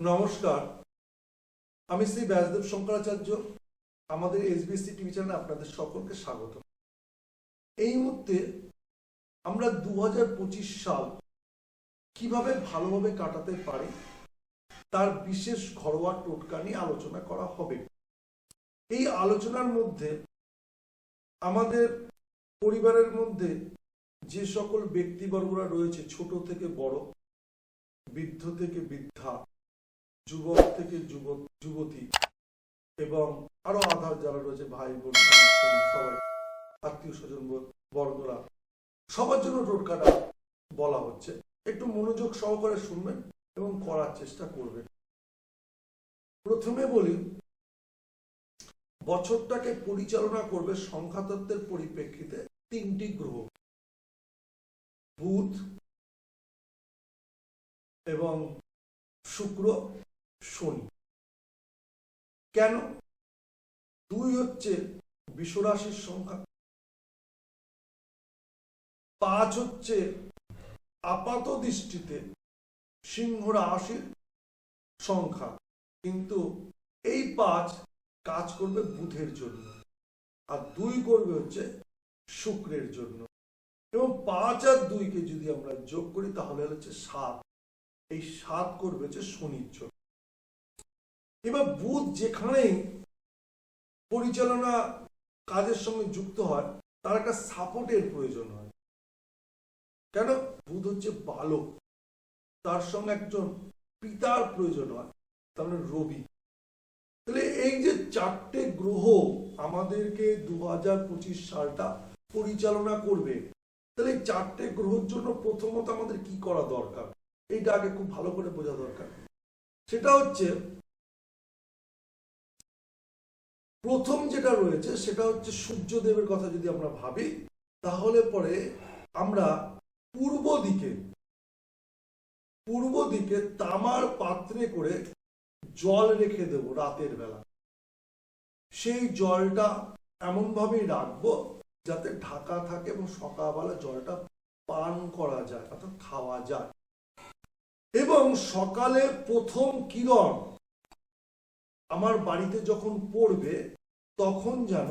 নমস্কার। আমি শ্রী ব্যাসদেব শঙ্করাচার্য, আমাদের এসবিএসসি টিভি চ্যানেলে আপনাদের সকলকে স্বাগত। এই মুহূর্তে আমরা দু হাজার পঁচিশ সাল কীভাবে ভালোভাবে কাটাতে পারি, তার বিশেষ ঘরোয়া টোটকা নিয়ে আলোচনা করা হবে। এই আলোচনার মধ্যে আমাদের পরিবারের মধ্যে যে সকল ব্যক্তিবর্গরা রয়েছে, ছোট থেকে বড়, বৃদ্ধ থেকে বৃদ্ধা যুবক থেকে যুবক, যুবতী এবং আরও আধার যারা রয়েছে, ভাই বোন সবাই, আত্মীয় স্বজন বর্গরা সবার জন্য টোটকাটা বলা হচ্ছে। একটু মনোযোগ সহকারে শুনবেন এবং করার চেষ্টা করবেন। প্রথমে বলি, বছরটাকে পরিচালনা করবে সংখ্যাতত্ত্বের পরিপ্রেক্ষিতে তিনটি গ্রহ, বুধ এবং শুক্র। শনি। কেন? দুই হচ্ছে বিশ্বরাশির সংখ্যা। পাঁচ হচ্ছে আপাত দৃষ্টিতে সিংহ রাশির সংখ্যা। কিন্তু এই পাঁচ কাজ করবে বুধের জন্য। আর দুই করবে হচ্ছে শুক্রের জন্য। এবং পাঁচ আর দুইকে যদি আমরা যোগ করি, তাহলে হচ্ছে সাত। এই সাত করবে হচ্ছে শনির জন্য। এবার বুধ যেখানেই পরিচালনা কাজের সঙ্গে যুক্ত হয়, তার একটা সাপোর্টের প্রয়োজন হয়। কেন? বুধ হচ্ছে বালক। তার সঙ্গে একজন পিতার প্রয়োজন হয়, তার মানে রবি। তাহলে এই যে চারটে গ্রহ আমাদেরকে দু হাজার পঁচিশ সালটা পরিচালনা করবে, তাহলে এই চারটে গ্রহর জন্য প্রথমত আমাদের কি করা দরকার? এইটা আগে খুব ভালো করে বোঝা দরকার। সেটা হচ্ছে প্রথম যেটা রয়েছে সেটা হচ্ছে সূর্যদেবের কথা যদি আমরা ভাবি, তাহলে পরে আমরা পূর্ব দিকে পূর্ব দিকে তামার পাত্রে করে জল রেখে দেব রাতের বেলা। সেই জলটা এমন ভাবেই রাখব যাতে ঢাকা থাকে এবং সকালবেলা জলটা পান করা যায়, অর্থাৎ খাওয়া যায়। এবং সকালে প্রথম কিরণ আমার বাড়িতে যখন পড়বে, তখন যেন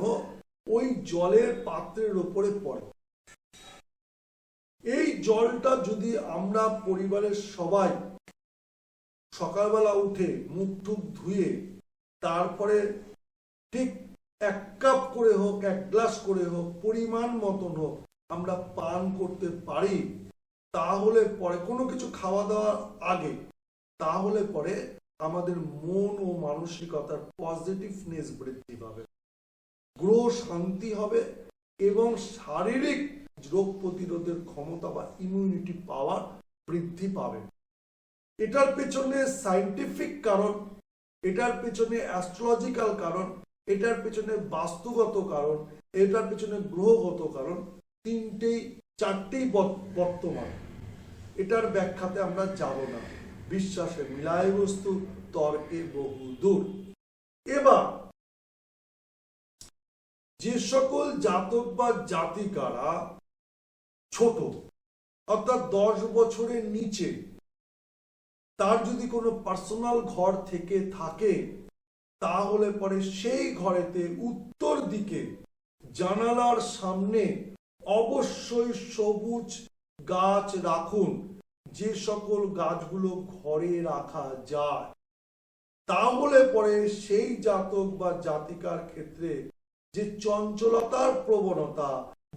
ওই জলের পাত্রের ওপরে পড়ে। এই জলটা যদি আমরা পরিবারের সবাই সকালবেলা উঠে মুখ টুক ধুয়ে, তারপরে ঠিক এক কাপ করে হোক, এক গ্লাস করে হোক, পরিমাণ মতন হোক আমরা পান করতে পারি, তাহলে পরে কোনো কিছু খাওয়া দাওয়ার আগে, তাহলে পরে আমাদের মন ও মানসিকতার পজিটিভনেস বৃদ্ধি পাবে। গ্রহ শান্তি হবে এবং শারীরিক রোগ প্রতিরোধের ক্ষমতা বা ইমিউনিটি পাওয়ার বৃদ্ধি পাবে। এটার পেছনে সাইন্টিফিক কারণ, এটার পেছনে অ্যাস্ট্রোলজিক্যাল কারণ, এটার পেছনে বাস্তুগত কারণ, এটার পেছনে গ্রহগত কারণ তিনটেই, চারটেই বর্তমান। এটার ব্যাখ্যাতে আমরা যাব না। বিশ্বাসে মিলায় বস্তু, তর্কে বহু দূর। এবার, যে সকল জাতক বা জাতিকারা ছোট, অর্থাৎ দশ বছরের নিচে, তার যদি কোনো পার্সোনাল ঘর থেকে থাকে, তাহলে পরে সেই ঘরেতে উত্তর দিকে জানালার সামনে অবশ্যই সবুজ গাছ রাখুন। যে সকল গাছগুলো ঘরে রাখা যায়, তাহলে পরে সেই জাতক বা জাতিকার ক্ষেত্রে যে চঞ্চলতার প্রবণতা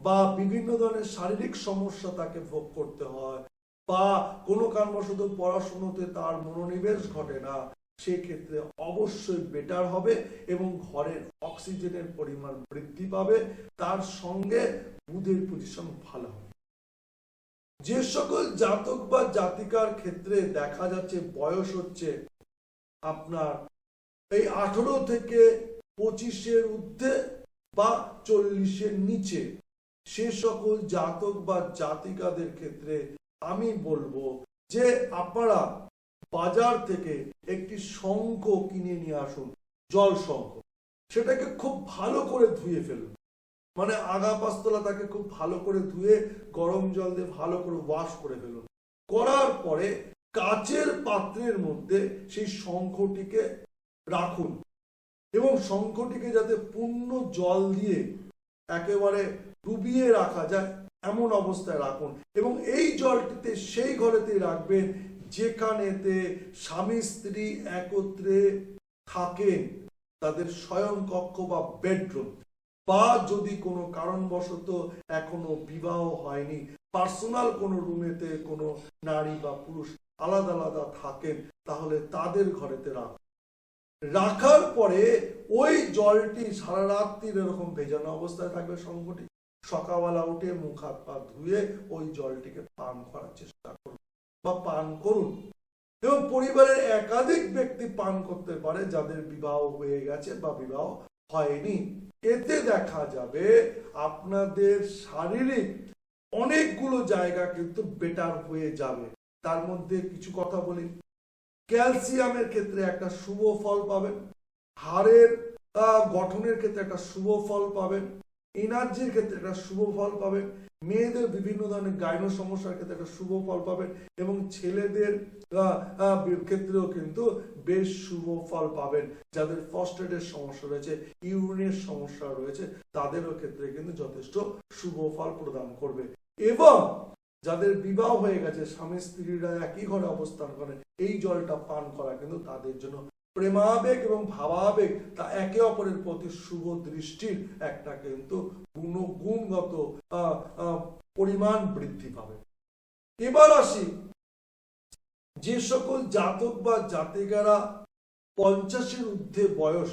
বা বিভিন্ন ধরনের শারীরিক সমস্যা তাকে ভোগ করতে হয় বা কোনো কারণবশত পড়াশুনোতে তার মনোনিবেশ ঘটে না, সেক্ষেত্রে অবশ্যই বেটার হবে এবং ঘরের অক্সিজেনের পরিমাণ বৃদ্ধি পাবে। তার সঙ্গে বুধের পজিশন ভালো হবে। যে সকল জাতক বা জাতিকার ক্ষেত্রে দেখা যাচ্ছে বয়স হচ্ছে আপনার এই আঠারো থেকে পঁচিশের ঊর্ধ্বে বা চল্লিশের নিচে, সে সকল জাতক বা জাতিকাদের ক্ষেত্রে আমি বলব যে আপনারা বাজার থেকে একটি শঙ্খ কিনে নিয়ে আসুন জল শঙ্খ সেটাকে খুব ভালো করে ধুয়ে ফেলুন। মানে আগা পাস্তলা তাকে খুব ভালো করে ধুয়ে গরম জল দিয়ে ভালো করে ওয়াশ করে ফেলুন করার পরে কাচের পাত্রের মধ্যে সেই শঙ্খটিকে রাখুন এবং শঙ্খটিকে যাতে পূর্ণ জল দিয়ে একেবারে ডুবিয়ে রাখা যায় এমন অবস্থায় রাখুন এবং এই জলটিতে সেই ঘরেতেই রাখবেন যেখানেতে স্বামী স্ত্রী একত্রে থাকেন তাদের স্বয়ং কক্ষ বা বেডরুম। বা যদি কোনো কারণবশত এখনও বিবাহ হয়নি, পার্সোনাল কোনো রুমেতে কোনো নারী বা পুরুষ আলাদা আলাদা থাকেন, তাহলে তাদের ঘরেতে রাখুন। রাখার পরে ওই জলটি সারা রাত্রি এরকম ভেজানো অবস্থায় থাকবে সংঘটি সকালবেলা উঠে মুখ হাত পা ধুয়ে ওই জলটিকে পান করার চেষ্টা করুন বা পান করুন। এবং পরিবারের একাধিক ব্যক্তি পান করতে পারে যাদের বিবাহ হয়ে গেছে বা বিবাহ হয়নি। এতে দেখা যাবে আপনাদের শারীরিক অনেকগুলো জায়গা কিন্তু বেটার হয়ে যাবে। তার মধ্যে কিছু কথা বলি। ক্যালসিয়ামের ক্ষেত্রে একটা শুভ ফল পাবেন। হাড়ের গঠনের ক্ষেত্রে একটা শুভ ফল পাবেন। এনার্জির ক্ষেত্রে একটা শুভ ফল পাবেন। মেয়েদের বিভিন্ন ধরনের গাইনো সমস্যার ক্ষেত্রে একটা শুভ ফল পাবেন এবং ছেলেদের ক্ষেত্রেও কিন্তু বেশ শুভ ফল পাবেন। যাদের ফস্টেটের সমস্যা রয়েছে ইউরিনের সমস্যা রয়েছে, তাদেরও ক্ষেত্রে কিন্তু যথেষ্ট শুভ ফল প্রদান করবে। এবং যাদের বিবাহ হয়ে গেছে, স্বামী স্ত্রীরা একই ঘরে অবস্থান করেন, এই জলটা পান করা কিন্তু তাদের জন্য প্রেমাবেগ এবং ভাবাবেগ তা একে অপরের প্রতি শুভ দৃষ্টির একটা কিন্তু গুণ গুণগত আহ, আহ, পরিমাণ বৃদ্ধি পাবে। এবার আসি যে সকল জাতক বা জাতিকারা পঞ্চাশের ঊর্ধ্বে বয়স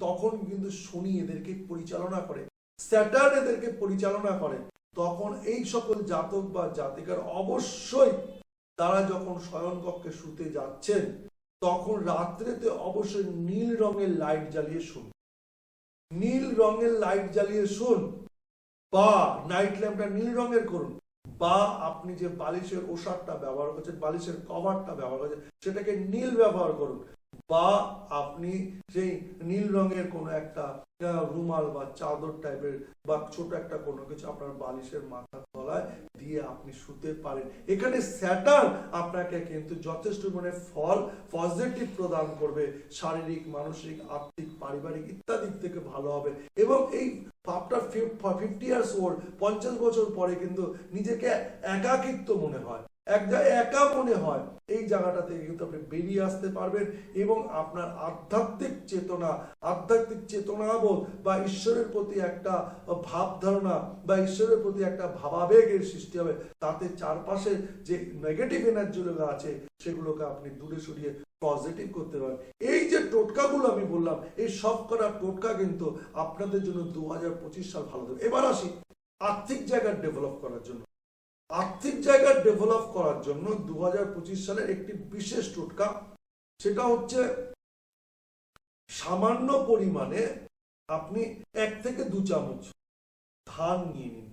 তখন কিন্তু শনি এদেরকে পরিচালনা করে স্যাটার্ন এদেরকে পরিচালনা করে। তখন এই সকল জাতক বা জাতিকার অবশ্যই তারা যখন শয়নকক্ষে শুতে যাচ্ছেন তখন রাত্রেতে অবশ্যই নীল রঙের লাইট জ্বালিয়ে শুন। নীল রঙের লাইট জ্বালিয়ে শুন। বা নাইট ল্যাম্পটা নীল রঙের করুন। বা আপনি যে বালিশের ওষারটা ব্যবহার করছেন, বালিশের কভারটা ব্যবহার করছেন, সেটাকে নীল ব্যবহার করুন। বা আপনি সেই নীল রঙের কোনো একটা রুমাল বা চাদর টাইপের বা ছোট একটা কোনো কিছু আপনার বালিশের মাথার তলায় দিয়ে আপনি শুতে পারেন। এখানে স্যাটার আপনাকে কিন্তু যথেষ্ট মানে ফল পজিটিভ প্রদান করবে। শারীরিক, মানসিক, আর্থিক, পারিবারিক ইত্যাদি থেকে ভালো হবে। এবং এই আফটার ফিফটি ইয়ার্স ওল্ড পঞ্চাশ বছর পরে কিন্তু নিজেকে একাকিত্ব মনে হয়। এক একা মনে হয়। এই জায়গাটা থেকে কিন্তু আপনি বেরিয়ে আসতে পারবেন এবং আপনার আধ্যাত্মিক চেতনা, আধ্যাত্মিক চেতনাবোধ বা ঈশ্বরের প্রতি একটা ভাব ধারণা বা ঈশ্বরের প্রতি একটা ভাবাবেগের সৃষ্টি হবে। তাতে চারপাশে যে নেগেটিভ এনার্জিগুলো আছে, সেগুলোকে আপনি দূরে সরিয়ে পজিটিভ করতে পারেন। এই যে টোটকাগুলো আমি বললাম, এই সব করা টোটকা কিন্তু আপনাদের জন্য দু হাজার পঁচিশ সাল ভালো দেবে। এবার আসি আর্থিক জায়গা ডেভেলপ করার জন্য। আর্থিক জায়গা ডেভেলপ করার জন্য দু হাজার পঁচিশ সালের একটি বিশেষ টোটকা, সেটা হচ্ছে সামান্য পরিমাণে আপনি এক থেকে দু চামচ ধান নিয়ে নিন।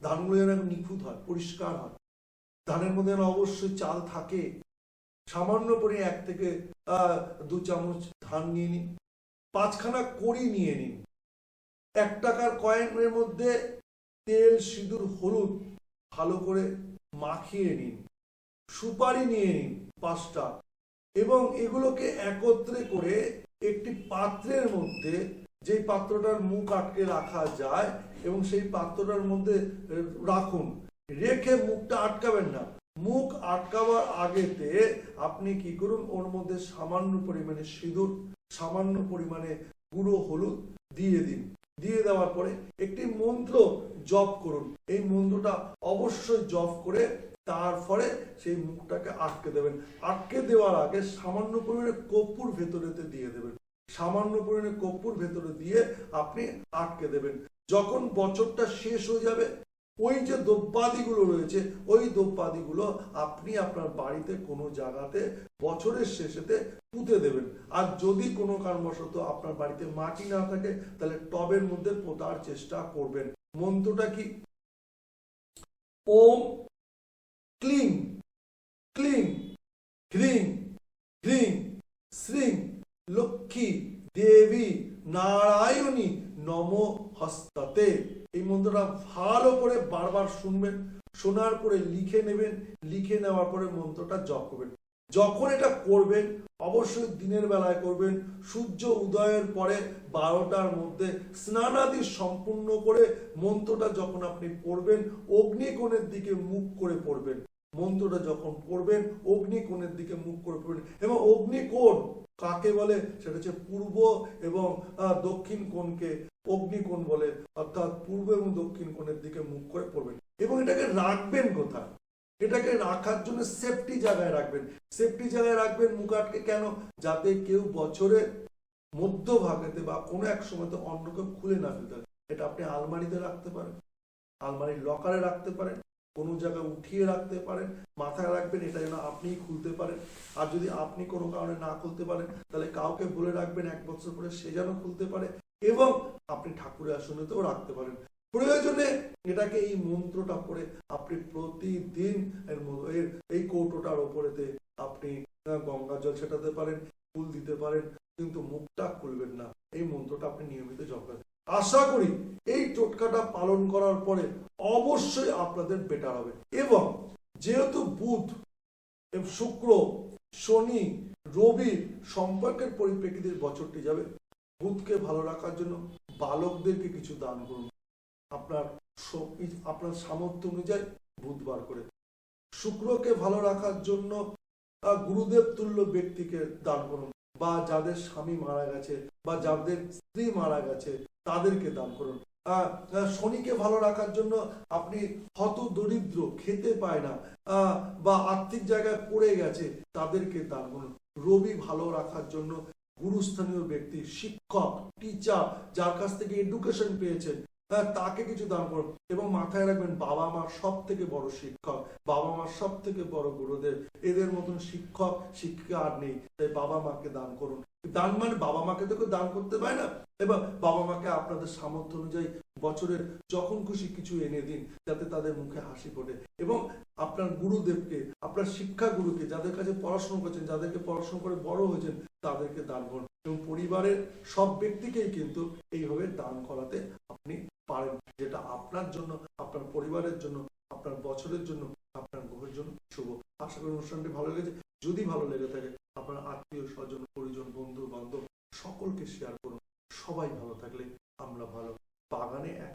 ধানগুলো যেন নিখুঁত হয়, পরিষ্কার হয়। ধানের মধ্যে যেন অবশ্যই চাল থাকে, সামান্য পরিমাণে এক থেকে দু চামচ ধান নিয়ে নিন। পাঁচখানা কড়ি নিয়ে নিন। এক টাকার কয়েনের মধ্যে তেল, সিঁদুর, হলুদ ভালো করে মাখিয়ে নিন, সুপারি নিয়ে নিন পাঁচটা এবং এগুলোকে একত্রে করে একটি পাত্রের মধ্যে যে পাত্রটার মুখ আটকে রাখা যায় এবং সেই পাত্রটার মধ্যে রাখুন। রেখে মুখটা আটকাবেন না। মুখ আটকাবার আগেতে আপনি কি করুন, ওর মধ্যে সামান্য পরিমাণে সিঁদুর, সামান্য পরিমাণে গুঁড়ো হলুদ দিয়ে দিন। দিয়ে দেওয়ার পরে একটি মন্ত্র জপ করুন। এই মন্ত্রটা অবশ্যই জপ করে তারপরে সেই মুখটাকে আটকে দেবেন। আটকে দেওয়ার আগে সামান্য পরিমাণে কর্পূর ভেতরেতে দিয়ে দেবেন। সামান্য পরিমাণে কর্পূর ভেতরে দিয়ে আপনি আটকে দেবেন। যখন বছরটা শেষ হয়ে যাবে ওই যে দ্রব্যাদিগুলো রয়েছে, ওই দ্রব্যাদিগুলো আপনি আপনার বাড়িতে কোনো জায়গাতে বছরের শেষেতে পুঁতে দেবেন। আর যদি কোনো কারণবশত আপনার বাড়িতে মাটি না থাকে, তাহলে টবের মধ্যে পোতার চেষ্টা করবেন। মন্ত্রটা কি? ওম ক্লিং ক্লিং, হ্রিং হ্রিং, শ্রিং, লক্ষ্মী দেবী নারায়ণী নম হস্তাতে। মন্ত্রটা ভালো করে বারবার শুনবেন, শোনার পরে লিখে নেবেন, লিখে নেওয়ার পরে মন্ত্রটা জপ করবেন। যখন এটা করবেন, অবশ্যই দিনের বেলায় করবেন, সূর্য উদয়ের পরে বারোটার মধ্যে স্নানাদি সম্পূর্ণ করে মন্ত্রটা যখন আপনি পড়বেন, অগ্নিকোণের দিকে মুখ করে পড়বেন। মন্ত্রটা যখন পড়বেন, অগ্নিকোণের দিকে মুখ করে পড়বেন। এবং অগ্নিকোণ কাকে বলে? সেটা হচ্ছে পূর্ব এবং দক্ষিণ কোণকে অগ্নিকোণ বলে, অর্থাৎ পূর্ব এবং দক্ষিণ কোণের দিকে মুখ করে পড়বেন। এবং এটাকে রাখবেন কোথায়? এটাকে রাখার জন্য সেফটি জায়গায় রাখবেন। সেফটি জায়গায় রাখবেন মুখ আটকে কেন? যাতে কেউ বছরে মধ্যভাগেতে বা কোনো এক সময়তে অন্য কেউ খুলে না ফেলতে এটা আপনি আলমারিতে রাখতে পারেন, আলমারির লকারে রাখতে পারেন, কোনো জায়গায় উঠিয়ে রাখতে পারেন, মাথায় রাখবেন, এটা যেন আপনিই খুলতে পারেন। আর যদি আপনি কোনো কারণে না খুলতে পারেন, তাহলে কাউকে বলে রাখবেন, এক বছর পরে সে যেন খুলতে পারে। এবং আপনি ঠাকুরের আসনেতেও রাখতে পারেন। প্রয়োজনে এটাকে এই মন্ত্রটা পড়ে আপনি প্রতিদিন এর এই কৌটোটার ওপরেতে আপনি গঙ্গা জল ছেটাতে পারেন, ফুল দিতে পারেন, কিন্তু মুখটা খুলবেন না। এই মন্ত্রটা আপনি নিয়মিত জপ করেন। আশা করি এই টোটকাটা পালন করার পরে অবশ্যই আপনাদের বেটার হবে। এবং যেহেতু বুধ, শুক্র, শনি, রবি সম্পর্কের পরিপ্রেক্ষিতে বছরটি যাবে বুধকে ভালো রাখার জন্য বালকদেরকে কিছু দান করুন। আপনার আপনার সামর্থ্য অনুযায়ী বুধবার করে শুক্রকে ভালো রাখার জন্য গুরুদেব তুল্য ব্যক্তিকে দান করুন। বা যাদের স্বামী মারা গেছে, বা যাদের স্ত্রী মারা গেছে, তাদেরকে দান করুন। শনিকে ভালো রাখার জন্য আপনি হত দরিদ্র, খেতে পায় না বা আর্থিক জায়গায় পড়ে গেছে, তাদেরকে দান করুন। রবি ভালো রাখার জন্য গুরুস্থানীয় ব্যক্তি, শিক্ষক টিচার যার কাছ থেকে এডুকেশন পেয়েছেন তাকে কিছু দান করুন। এবং মাথায় রাখবেন, বাবা মা সব থেকে বড় শিক্ষক, বাবা মা সব থেকে বড় গুরুদেব। এদের মতন শিক্ষক, শিক্ষিকা আর নেই। তাই বাবা মাকে দান করুন। দান মানে বাবা মাকে তো দান করতে পারে না। এবার বাবা মাকে আপনাদের সামর্থ্য অনুযায়ী বছরের যখন খুশি কিছু এনে দিন, যাতে তাদের মুখে হাসি ফোটে। এবং আপনার গুরুদেবকে, আপনার শিক্ষা গুরুকে যাদের কাছে পড়াশোনা করছেন, যাদেরকে পড়াশোনা করে বড় হয়েছেন তাদেরকে দান করুন। এবং পরিবারের সব ব্যক্তিকেই কিন্তু এইভাবে দান করাতে আপনি পারেন। যেটা আপনার জন্য, আপনার পরিবারের জন্য, আপনার বছরের জন্য, আপনার গ্রহের জন্য শুভ। আশা করি অনুষ্ঠানটি ভালো লেগেছে। যদি ভালো লেগে থাকে, আপনার আত্মীয়, স্বজন, পরিজন, বন্ধু, বান্ধব, সকলকে শেয়ার করুন। সবাই ভালো থাকলে আমরা ভালো। বাগানে এক